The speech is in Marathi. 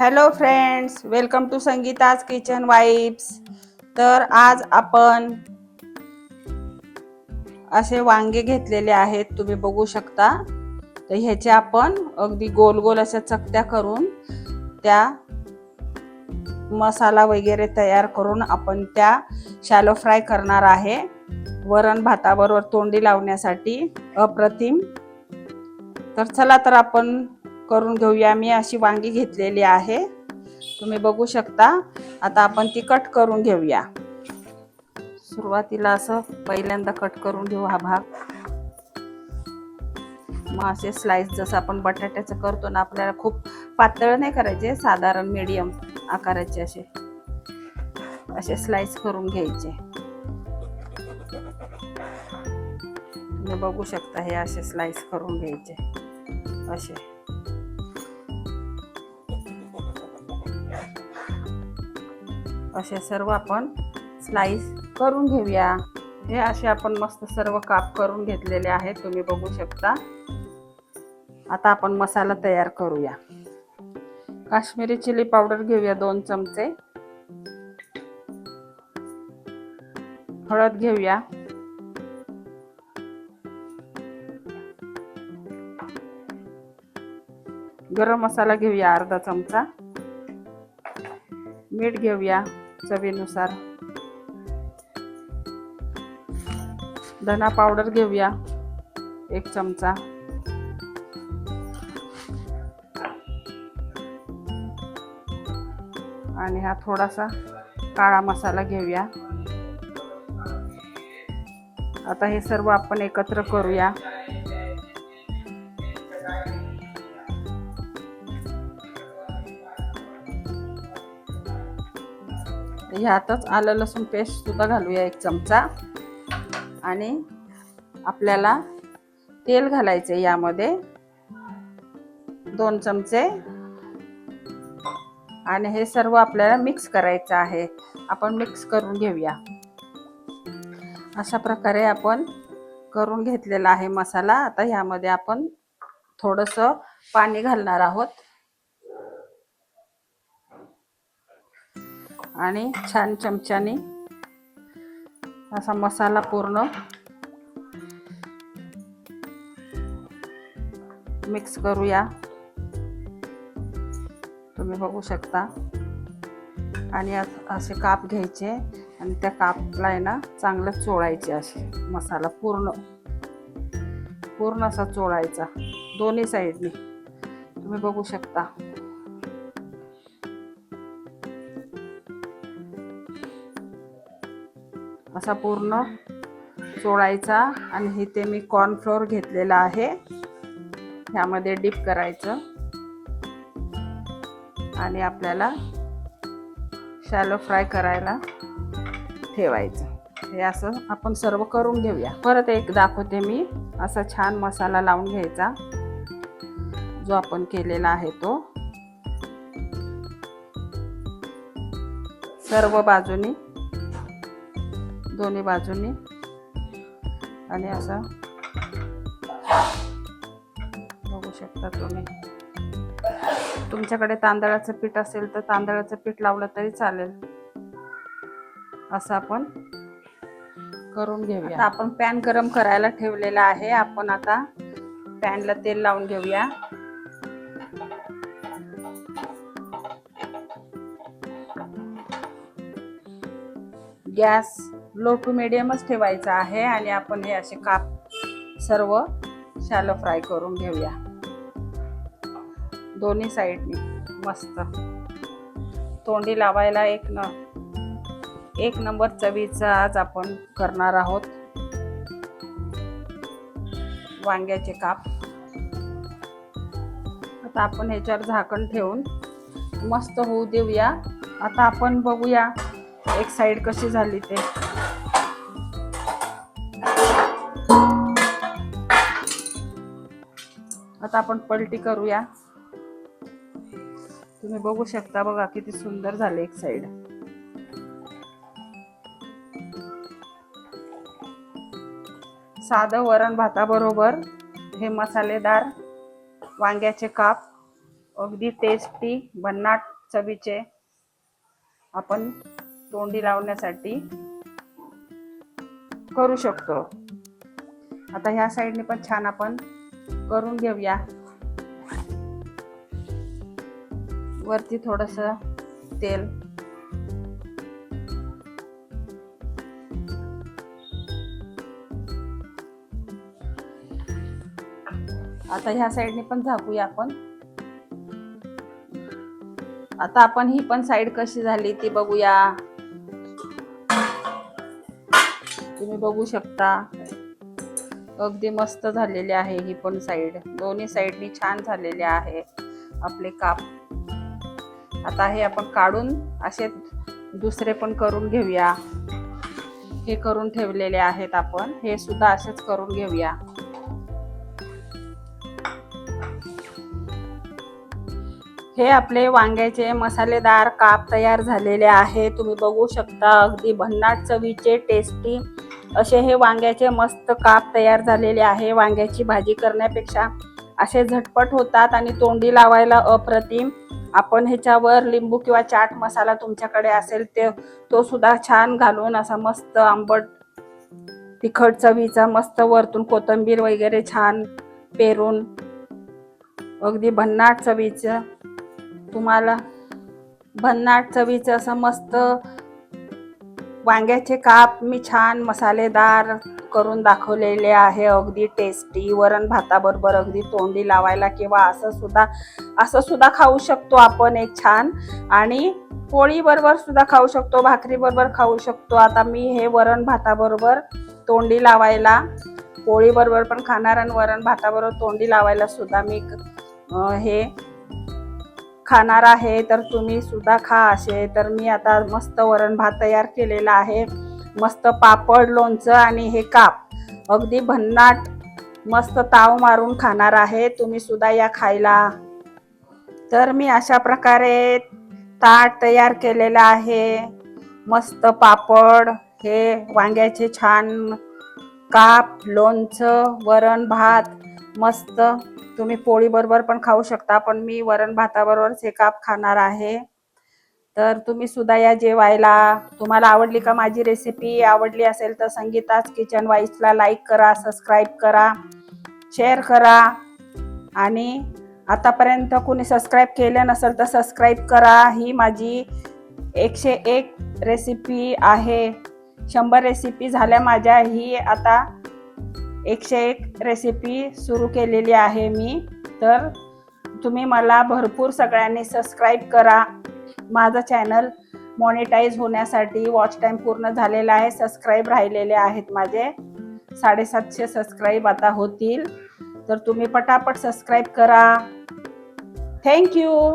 Hello friends welcome to Sangeeta's kitchen vibes तर आज आपण असे वांगे घेतलेले आहेत तुम्ही बघू शकता. तर ह्याचे आपण अगदी गोल गोल अशा चकत्या करून त्या मसाला वगैरे तयार करून आपण त्या शॅलो फ्राय करणार आहे. वरण भाताबरोबर तोंडी लावण्यासाठी अप्रतिम. तर चला तर आपण करून घेऊया. मी अशी वांगी घेतलेली आहे. तुम्ही बघू शकता. आता आपण ती कट करून घेऊया. सुरुवातीला असं पहिल्यांदा कट करून घेऊ हा भाग. मग असे स्लाइस जसं आपण बटाट्याचं करतो ना आपल्याला खूप पातळ नाही करायचे साधारण मीडियम आकाराचे असे. असे स्लाइस करून घ्यायचे. तुम्ही बघू शकता हे असे स्लाइस करून घ्यायचे. असे. असे सर्व आपण स्लाईस करून घेऊया. हे असे आपण मस्त सर्व काप करून घेतलेले आहेत. तुम्ही बघू शकता. आता आपण मसाला तयार करूया. काश्मीरी चिली पावडर घेऊया दोन चमचे. हळद घेऊया. गरम मसाला घेऊया अर्धा चमचा. मीठ घेऊया. चवीनुसार धना पावडर घेऊया एक चमचा. आणि हा थोडासा काळा मसाला घेऊया आता हे सर्व आपण एकत्र करूया. ह्यातच आलं लसूण पेस्ट सुद्धा घालूया एक चमचा. आणि आपल्याला तेल घालायचे यामध्ये. दोन चमचे. आणि हे सर्व आपल्याला मिक्स करायचं आहे. आपण मिक्स करून घेऊया. अशा प्रकारे आपण करून घेतलेला आहे मसाला. आता ह्यामध्ये आपण थोडंसं पाणी घालणार आहोत. आणि छान चमच्याने असा मसाला पूर्ण मिक्स करूया. तुम्ही बघू शकता. आणि असे काप घ्यायचे आणि त्या कापला आहे ना चांगलं चोळायचे असे मसाला पूर्ण. पूर्ण असा चोळायचा. दोन्ही साईडनी. तुम्ही बघू शकता. असा पूर्ण चोळायचा आणि इथे मी कॉर्नफ्लोअर घेतलेला आहे. ह्यामध्ये डीप करायचं. आणि आपल्याला शॅलो फ्राय करायला ठेवायचं. हे असं आपण सर्व करून घेऊया. परत एक दाखवते मी. असा छान मसाला लावून घ्यायचा. जो आपण केलेला आहे तो. सर्व बाजूनी दोन्ही बाजूंनी. आणि असं बघू शकता तुम्ही. तुमच्याकडे तांदळाचं पीठ असेल तर तांदळाचं पीठ लावलं तरी चालेल. असं आपण करून घेऊया. आपण पॅन गरम करायला ठेवलेला आहे. आपण आता पॅनला तेल लावून घेऊया. गॅस लो टू मिडियमच ठेवायचा आहे आणि आपण हे असे काप सर्व शॅलो फ्राय करून घेऊया. दोन्ही साईडनी मस्त. तोंडी लावायला एक न एक नंबर चवीचा आज आपण करणार आहोत. वांग्याचे काप. आता आपण ह्याच्यावर झाकण ठेवून मस्त होऊ देऊया. आता आपण बघूया एक साईड कशी झाली ते. आता आपण पलटी करूया. तुम्ही बघू शकता बघा किती सुंदर झाले एक साईड साधं वरण भाताबरोबर हे मसालेदार वांग्याचे काप अगदी टेस्टी भन्नाट चवीचे आपण तोंडी लावण्यासाठी करू शकतो. आता ह्या साईडने पण छान आपण करून घेऊया. वरती थोडस तेल. आता ह्या साईडने पण झाकूया आपण. आता आपण ही पण साईड कशी झाली ती बघूया. तुम्ही बघू शकता. अगदी मस्त झालेली आहे ही पण साईड दोन्ही साईडनी छान झालेले आहे आपले काप. आता हे आपण काढून असे दुसरे पण करून घेऊया. हे करून ठेवलेले आहेत आपण. हे सुद्धा असेच करून घेऊया. हे आपले वांग्याचे मसालेदार काप तयार झालेले आहे. तुम्ही बघू शकता अगदी भन्नाट चवीचे टेस्टी असे हे वांग्याचे मस्त काप तयार झालेले आहे. वांग्याची भाजी करण्यापेक्षा असे झटपट होतात आणि तोंडी लावायला अप्रतिम. आपण ह्याच्यावर लिंबू किंवा चाट मसाला तुमच्याकडे असेल ते तो सुद्धा छान घालून असा मस्त आंबट तिखट चवीचा मस्त वरतून कोथिंबीर वगैरे छान पेरून अगदी भन्नाट चवीचं तुम्हाला भन्नाट चवीचं असं मस्त वांग्याचे काप मी छान मसालेदार करून दाखवलेले आहे. अगदी टेस्टी वरण भाताबरोबर अगदी तोंडी लावायला किंवा असं सुद्धा असं सुद्धा खाऊ शकतो आपण एक छान. आणि पोळीबरोबर सुद्धा खाऊ शकतो भाकरीबरोबर खाऊ शकतो. आता मी हे वरण भाताबरोबर तोंडी लावायला पोळीबरोबर पण खाणार आणि वरण भाताबरोबर तोंडी लावायला सुद्धा मी हे खाणार आहे तर तुम्ही सुद्धा खा असे. तर मी आता मस्त वरण भात तयार केलेला आहे. मस्त पापड लोणचं आणि हे काप. अगदी भन्नाट मस्त ताव मारून खाणार आहे. तुम्ही सुद्धा या खायला. तर मी अशा प्रकारे ताट तयार केलेलं आहे. मस्त पापड हे वांग्याचे छान काप लोणचं वरण भात मस्त तुम्ही पोळी बरोबर पण खाऊ शकता पण मी वरण भाताबरोबरच हे काप खाणार आहे. तर तुम्ही सुद्धा या जेवायला. तुम्हाला आवडली का माझी रेसिपी आवडली असेल तर संगीताच किचन वाईसला लाईक करा सबस्क्राईब करा शेअर करा. आणि आतापर्यंत कोणी सबस्क्राईब केलं नसेल तर सबस्क्राईब करा. ही माझी एकशे एक रेसिपी आहे. शंभर रेसिपी झाल्या माझ्या. ही आता एकशे एक रेसिपी सुरू केलेली आहे मी. तर तुम्ही मला भरपूर सगळ्यांनी सबस्क्राईब करा. माझं चॅनल मॉनिटाईज होण्यासाठी वॉच टाईम पूर्ण झालेला आहे. सबस्क्राईब राहिलेले आहेत माझे. साडेसातशे सबस्क्राईब आता होतील. तर तुम्ही पटापट सबस्क्राईब करा. थँक्यू